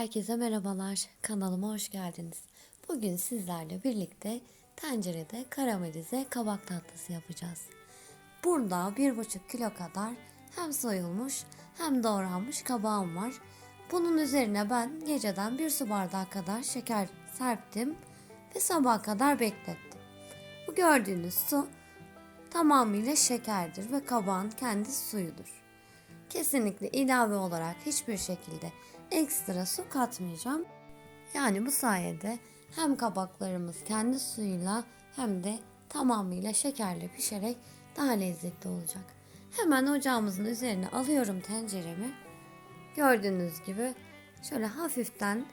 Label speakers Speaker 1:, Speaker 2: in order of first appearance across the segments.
Speaker 1: Herkese merhabalar. Kanalıma hoş geldiniz. Bugün sizlerle birlikte tencerede karamelize kabak tatlısı yapacağız. Burada 1,5 kilo kadar hem soyulmuş hem doğranmış kabağım var. Bunun üzerine ben geceden bir su bardağı kadar şeker serptim ve sabaha kadar beklettim. Bu gördüğünüz su tamamıyla şekerdir ve kabağın kendi suyudur. Kesinlikle ilave olarak hiçbir şekilde ekstra su katmayacağım. Yani bu sayede hem kabaklarımız kendi suyuyla hem de tamamıyla şekerle pişerek daha lezzetli olacak. Hemen ocağımızın üzerine alıyorum tenceremi. Gördüğünüz gibi şöyle hafiften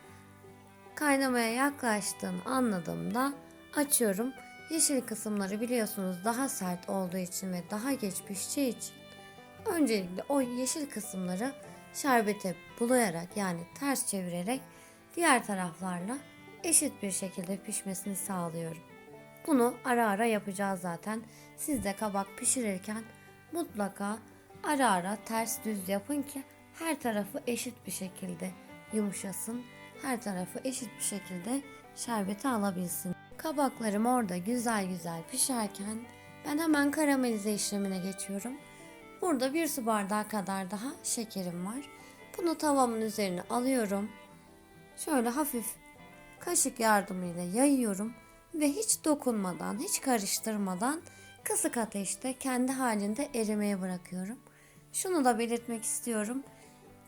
Speaker 1: kaynamaya yaklaştığını anladığımda açıyorum. Yeşil kısımları biliyorsunuz daha sert olduğu için ve daha geç pişeceği için öncelikle o yeşil kısımları şerbete bulayarak yani ters çevirerek diğer taraflarla eşit bir şekilde pişmesini sağlıyorum. Bunu ara ara yapacağız zaten. Siz de kabak pişirirken mutlaka ara ara ters düz yapın ki her tarafı eşit bir şekilde yumuşasın. Her tarafı eşit bir şekilde şerbeti alabilsin. Kabaklarım orada güzel güzel pişerken ben hemen karamelize işlemine geçiyorum. Burada bir su bardağı kadar daha şekerim var. Bunu tavamın üzerine alıyorum. Şöyle hafif kaşık yardımıyla yayıyorum ve hiç dokunmadan, hiç karıştırmadan kısık ateşte kendi halinde erimeye bırakıyorum. Şunu da belirtmek istiyorum.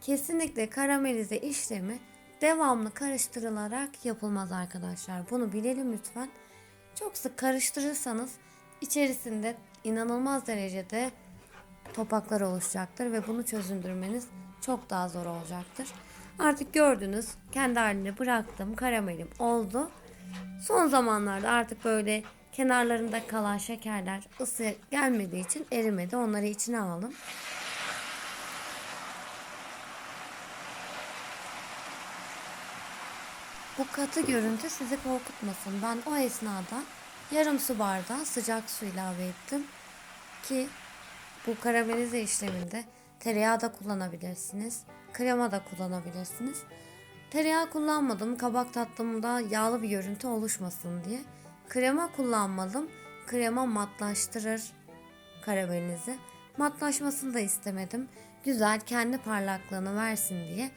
Speaker 1: Kesinlikle karamelize işlemi devamlı karıştırılarak yapılmaz arkadaşlar. Bunu bilelim lütfen. Çok sık karıştırırsanız içerisinde inanılmaz derecede topaklar oluşacaktır ve bunu çözündürmeniz çok daha zor olacaktır. Artık gördünüz kendi haline bıraktım karamelim oldu. Son zamanlarda artık böyle kenarlarında kalan şekerler ısı gelmediği için erimedi. Onları içine aldım. Bu katı görüntü sizi korkutmasın. Ben o esnada yarım su bardağı sıcak su ilave ettim ki bu karamelize işleminde tereyağı da kullanabilirsiniz. Krema da kullanabilirsiniz. Tereyağı kullanmadım. Kabak tatlımda yağlı bir görüntü oluşmasın diye. Krema kullanmadım. Krema matlaştırır karamelizi. Matlaşmasını da istemedim. Güzel kendi parlaklığını versin diye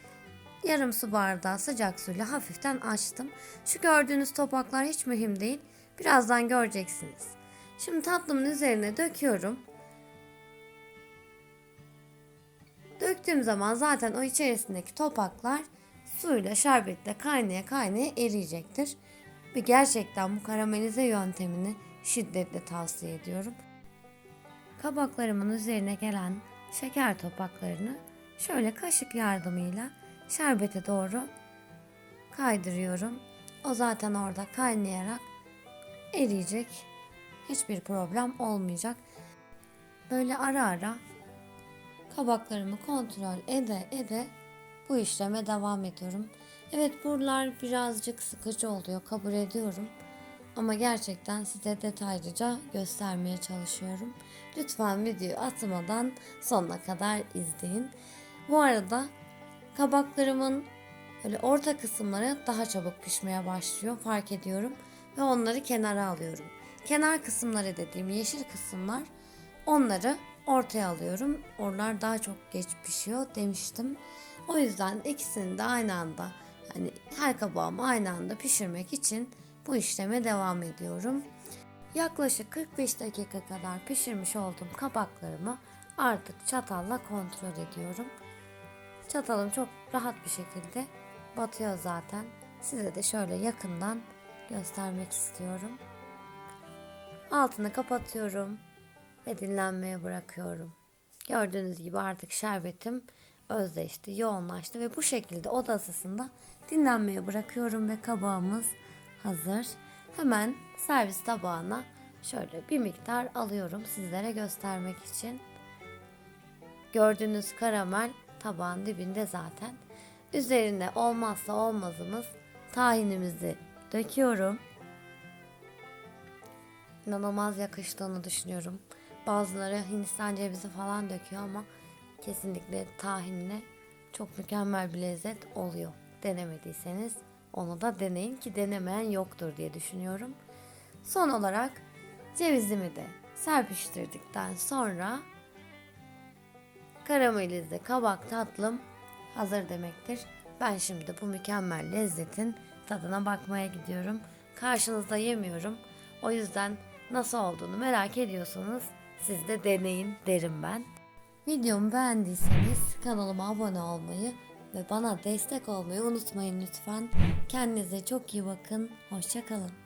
Speaker 1: yarım su bardağı sıcak suyla hafiften açtım. Şu gördüğünüz topaklar hiç mühim değil. Birazdan göreceksiniz. Şimdi tatlımın üzerine döküyorum. Döktüğüm zaman zaten o içerisindeki topaklar suyla şerbetle kaynaya kaynaya eriyecektir. Ve gerçekten bu karamelize yöntemini şiddetle tavsiye ediyorum. Kabaklarımın üzerine gelen şeker topaklarını şöyle kaşık yardımıyla şerbete doğru kaydırıyorum. O zaten orada kaynayarak eriyecek. Hiçbir problem olmayacak. Böyle ara ara kabaklarımı kontrol ede ede bu işleme devam ediyorum. Evet buralar birazcık sıkıcı oluyor kabul ediyorum. Ama gerçekten size detaylıca göstermeye çalışıyorum. Lütfen videoyu atmadan sonuna kadar izleyin. Bu arada kabaklarımın böyle orta kısımları daha çabuk pişmeye başlıyor fark ediyorum. Ve onları kenara alıyorum. Kenar kısımları dediğim yeşil kısımlar onları ortaya alıyorum. Oralar daha çok geç pişiyor demiştim. O yüzden ikisini de aynı anda yani her kabağımı aynı anda pişirmek için bu işleme devam ediyorum. Yaklaşık 45 dakika kadar pişirmiş olduğum kabaklarımı artık çatalla kontrol ediyorum. Çatalım çok rahat bir şekilde batıyor zaten. Size de şöyle yakından göstermek istiyorum. Altını kapatıyorum ve dinlenmeye bırakıyorum. Gördüğünüz gibi artık şerbetim özleşti, yoğunlaştı ve bu şekilde oda ısısında dinlenmeye bırakıyorum ve kabağımız hazır. Hemen servis tabağına şöyle bir miktar alıyorum sizlere göstermek için. Gördüğünüz karamel tabağın dibinde zaten. Üzerine olmazsa olmazımız tahinimizi döküyorum. İnanılmaz yakıştığını düşünüyorum. Bazıları Hindistan cevizi falan döküyor ama kesinlikle tahinle çok mükemmel bir lezzet oluyor. Denemediyseniz onu da deneyin ki denemeyen yoktur diye düşünüyorum. Son olarak cevizimi de serpiştirdikten sonra karamelize kabak tatlım hazır demektir. Ben şimdi bu mükemmel lezzetin tadına bakmaya gidiyorum. Karşınızda yemiyorum. O yüzden nasıl olduğunu merak ediyorsanız siz de deneyin derim ben. Videomu beğendiyseniz kanalıma abone olmayı ve bana destek olmayı unutmayın lütfen. Kendinize çok iyi bakın. Hoşçakalın.